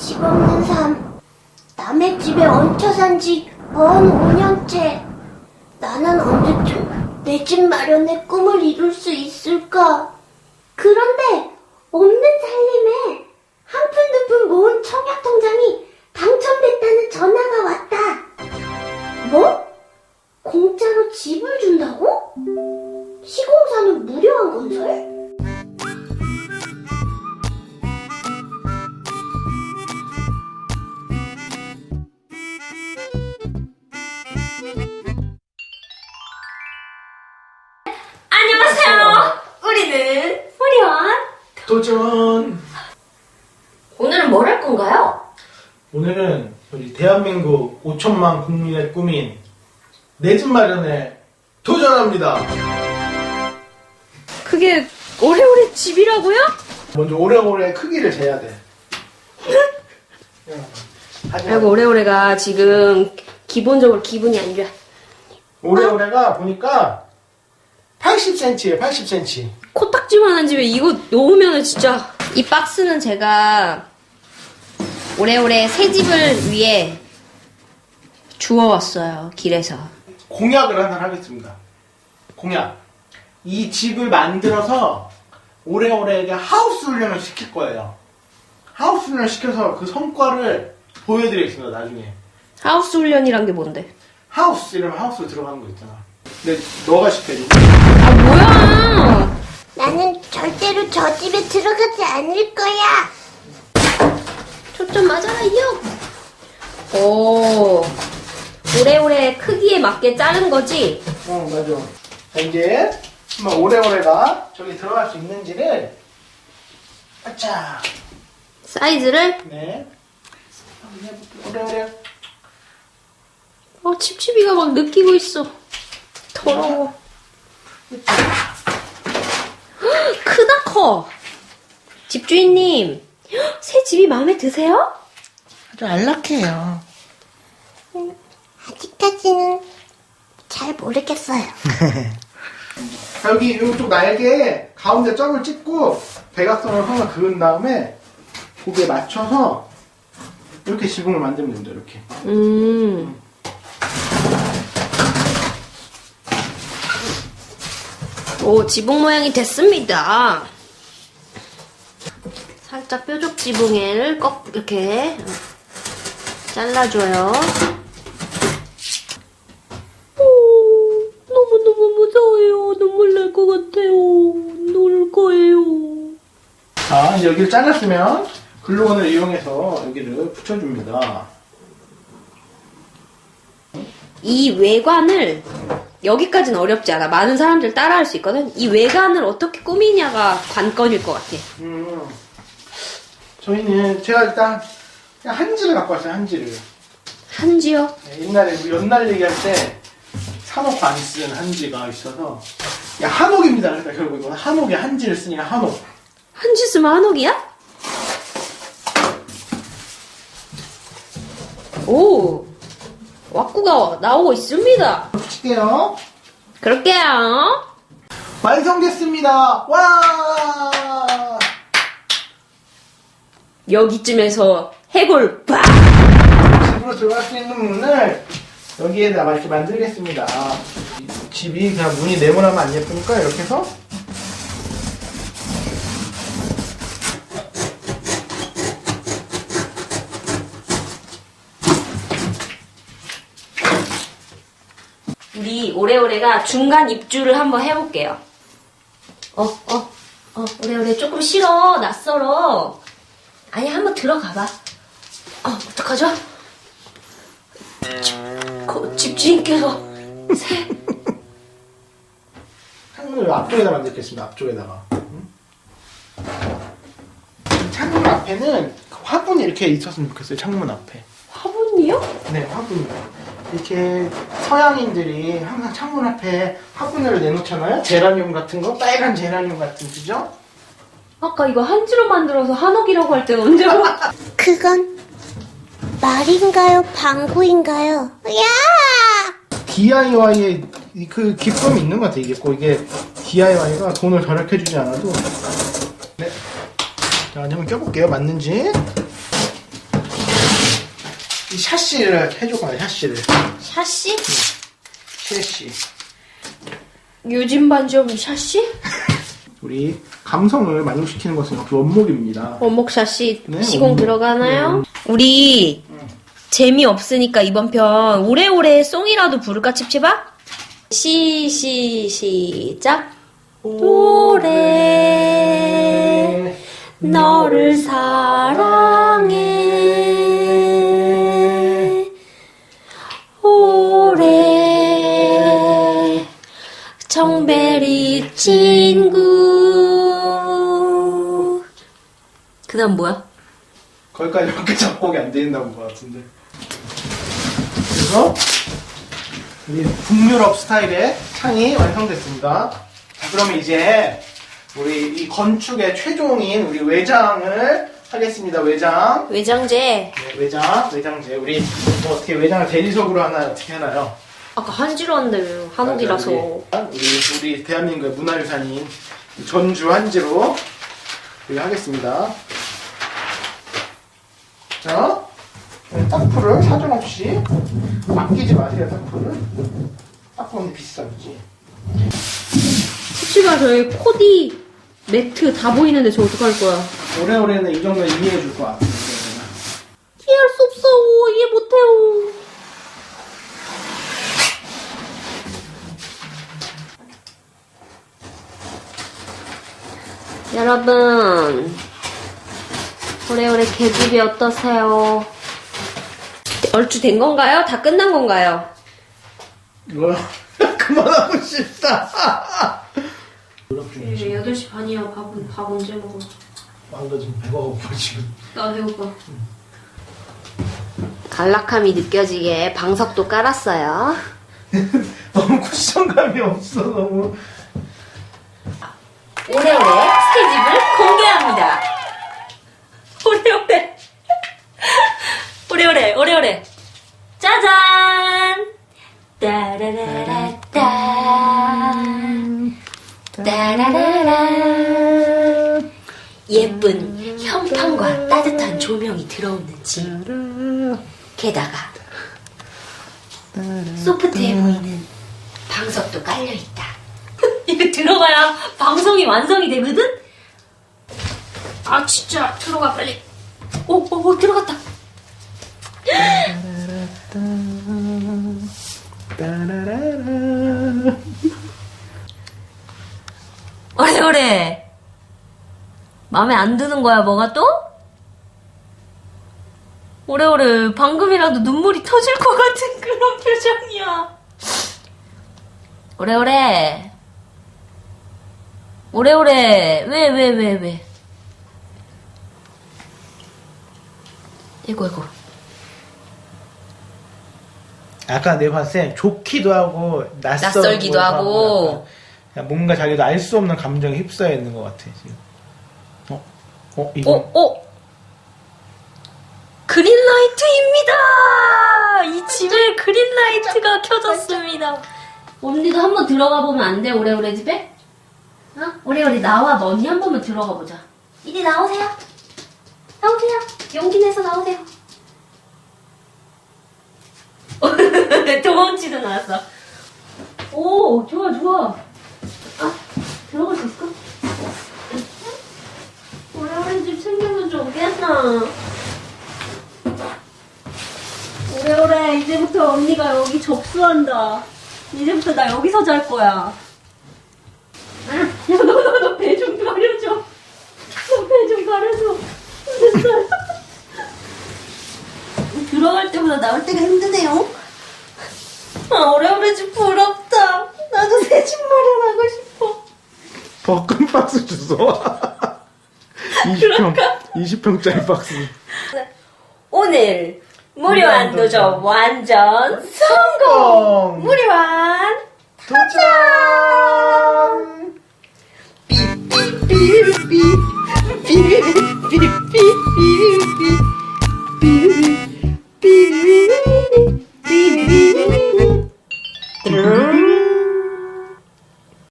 집 없는 삶. 남의 집에 얹혀 산지 먼 5년째. 나는 언제쯤 내 집 마련의 꿈을 이룰 수 있을까? 그런데 없는 살림에 한푼두푼 모은 청약 통장이 당첨됐다는 전화가 왔다. 우리는 우리원. 도전! 오늘은 뭘 할 건가요? 오늘은 우리 대한민국 5천만 국민의 꿈인 내 집 마련에 도전합니다. 그게 오래오래 집이라고요? 먼저 오래오래 크기를 재야 돼. 하지만 아이고 오래오래가 지금 기본적으로 기분이 안 좋아. 오래오래가 보니까 80cm예요, 80cm. 코딱지만한 집에 이거 놓으면은 진짜 이 박스는 제가 오래오래 새 집을 위해 주워왔어요 길에서. 공약을 하나 하겠습니다. 공약. 이 집을 만들어서 오래오래에게 하우스 훈련을 시킬 거예요. 하우스 훈련을 시켜서 그 성과를 보여드리겠습니다, 나중에. 하우스 훈련이란 게 뭔데? 하우스 이러면 하우스 들어가는 거 있잖아. 근데 너가 시켜줘. 아 뭐야? 나는 절대로 저 집에 들어가지 않을 거야. 초점 맞아라 이형. 오 오래오래 크기에 맞게 자른 거지. 어, 맞아. 자, 이제 한번 오래오래가 저기 들어갈 수 있는지를 아차. 사이즈를 네. 한번 해볼게요. 오래오래. 어 칩칩이가 막 느끼고 있어. 더러워. 헉, 크다 커. 집주인님 헉, 새 집이 마음에 드세요? 아주 안락해요. 아직까지는 잘 모르겠어요. 여기 이쪽 날개에 가운데 점을 찍고 대각선을 하나 그은 다음에 거기에 맞춰서 이렇게 지붕을 만들면 됩니다. 이렇게. 음. 오 지붕 모양이 됐습니다. 살짝 뾰족 지붕을 꺾 이렇게 잘라줘요. 오, 너무너무 무서워요. 눈물 날 것 같아요. 놀 거예요. 자, 이제 여기를 잘랐으면 글루건을 이용해서 여기를 붙여줍니다. 이 외관을 여기까지는 어렵지 않아. 많은 사람들 따라할 수 있거든. 이 외관을 어떻게 꾸미냐가 관건일 것 같아. 음, 저희는 제가 일단 그냥 한지를 갖고 왔어요. 한지를. 한지요? 네, 옛날에 우리 연날 얘기할 때 산옥 안쓴 한지가 있어서 야 한옥입니다. 그러니까 결국 이건 한옥에 한지를 쓰니까 한옥. 한지 쓰면 한옥이야? 오, 왁구가 나오고 있습니다. 붙일게요. 그럴게요. 완성됐습니다. 와! 여기쯤에서 해골 빡! 집으로 들어갈 수 있는 문을 여기에다가 이렇게 만들겠습니다. 이 집이 그냥 문이 네모나면 안 예쁘니까 이렇게 해서 우리 오래오래가 중간 입주를 한번 해볼게요. 어, 어, 어, 오래오래 조금 싫어, 낯설어. 아니, 한번 들어가봐. 어, 어떡하죠? 집, 거- 집주인께서 새, 창문을 앞쪽에다 만들겠습니다. 앞쪽에다가. 음? 이 창문 앞에는 화분이 이렇게 있었으면 좋겠어요. 창문 앞에. 화분이요? 네, 화분. 이 렇게 서양인들이 항상 창문 앞에 화분을 내놓잖아요. 제라늄 같은 거, 빨간 제라늄 같은 그죠? 아까 이거 한지로 만들어서 한옥이라고 할 때는 언제 알아? 그건 말인가요? 방구인가요? 야! DIY의 그 기쁨이 있는 것 같아요. 이게 꼭 이게 DIY가 돈을 절약해주지 않아도. 네. 자, 한번 껴볼게요. 맞는지. 샤시를 해줄 거야, 샤시를. 샤시? 샤시. 요즘 반점 샤시? 우리 감성을 만족시키는 것은 역시 원목입니다. 원목 샤시 네, 시공 원목. 들어가나요? 우리 재미 없으니까 이번 편 오래오래 송이라도 부를까 칩칩아? 시, 시, 시작 오래 너를 사랑해 청베리 친구 그 다음 뭐야? 거기까지 밖에 작곡이 안 된다고 것 같은데. 그래서 우리 북유럽 스타일의 창이 완성됐습니다. 자, 그러면 이제 우리 이 건축의 최종인 우리 외장을 하겠습니다. 외장. 외장재 네, 외장, 외장재. 우리 뭐 어떻게 외장을 대리석으로 하나 어떻게 하나요? 아까 한지로한데 한옥이라서 우리, 우리 대한민국의 문화유산인 전주 한지로 우리 하겠습니다. 자, 네, 딱풀을 사정 없이 아끼지 마세요. 딱풀을. 딱풀은 비싸지. 칩칩아 저희 코디 매트 다 보이는데 저 어떡할 거야 오래오래는 이 정도 이해해 줄 거야. 이해할 수 없어 이해 못해요 여러분 오래오래 개집이 어떠세요? 얼추 된 건가요? 다 끝난 건가요? 이거 그만하고 싶다. 노력 중이지. 8시 반이야 밥, 밥 언제 먹어? 왕도 지금 배가 고파 지금. 나 배고파 간락함이 느껴지게 방석도 깔았어요 너무 쿠션감이 없어 너무. 오래오래 공개합니다. 오래오래. 오래오래, 오래오래. 짜잔! 따라라라따. 따라라라. 예쁜 현판과 따뜻한 조명이 들어오는 집. 게다가 소프트해 보이는 방석도 깔려있다. 이거 들어가야 방송이 완성이 되거든? 아, 진짜. 들어가, 빨리. 오, 오, 오, 들어갔다. 따라라라. 오래 오래. 마음에 안 드는 거야, 뭐가 또? 오래 오래. 방금이라도 눈물이 터질 것 같은 그런 표정이야. 오래오래. 오래오래. 왜, 왜, 왜, 왜. 이거, 이거. 아까 내가 봤을 때 좋기도 하고 낯설기도 낯설기도 하고. 그냥 뭔가 자기도 알 수 없는 감정에 휩싸여 있는 것 같아 지금. 어? 어? 이거? 어, 어. 그린라이트입니다! 이 집에 그린라이트가 켜졌습니다. 언니도 한번 들어가 보면 안 돼, 오래오래 집에? 어? 오래오래 나와, 너 언니 한 번만 들어가 보자. 이리 나오세요. 나오세요. 용기 내서 나오세요. 도망치도 나왔어. 오, 좋아, 좋아. 아, 들어갈 수 있을까? 오래오래 집 챙겨서 좋겠나? 오래오래 이제부터 언니가 여기 접수한다. 이제부터 나 여기서 잘 거야. 아, 야, 너, 너, 너 배 좀 가려줘. 너 배 좀 가려줘. 들어갈 때보다 나올 때가 힘드네요. 아, 오래오래 집 부럽다. 나도 새 집 마련하고 싶어. 버큰 박스 주소. 20평, 20평짜리 박스. 오늘 무료한 도전 완전 성공! 뻥! 무료한 도전!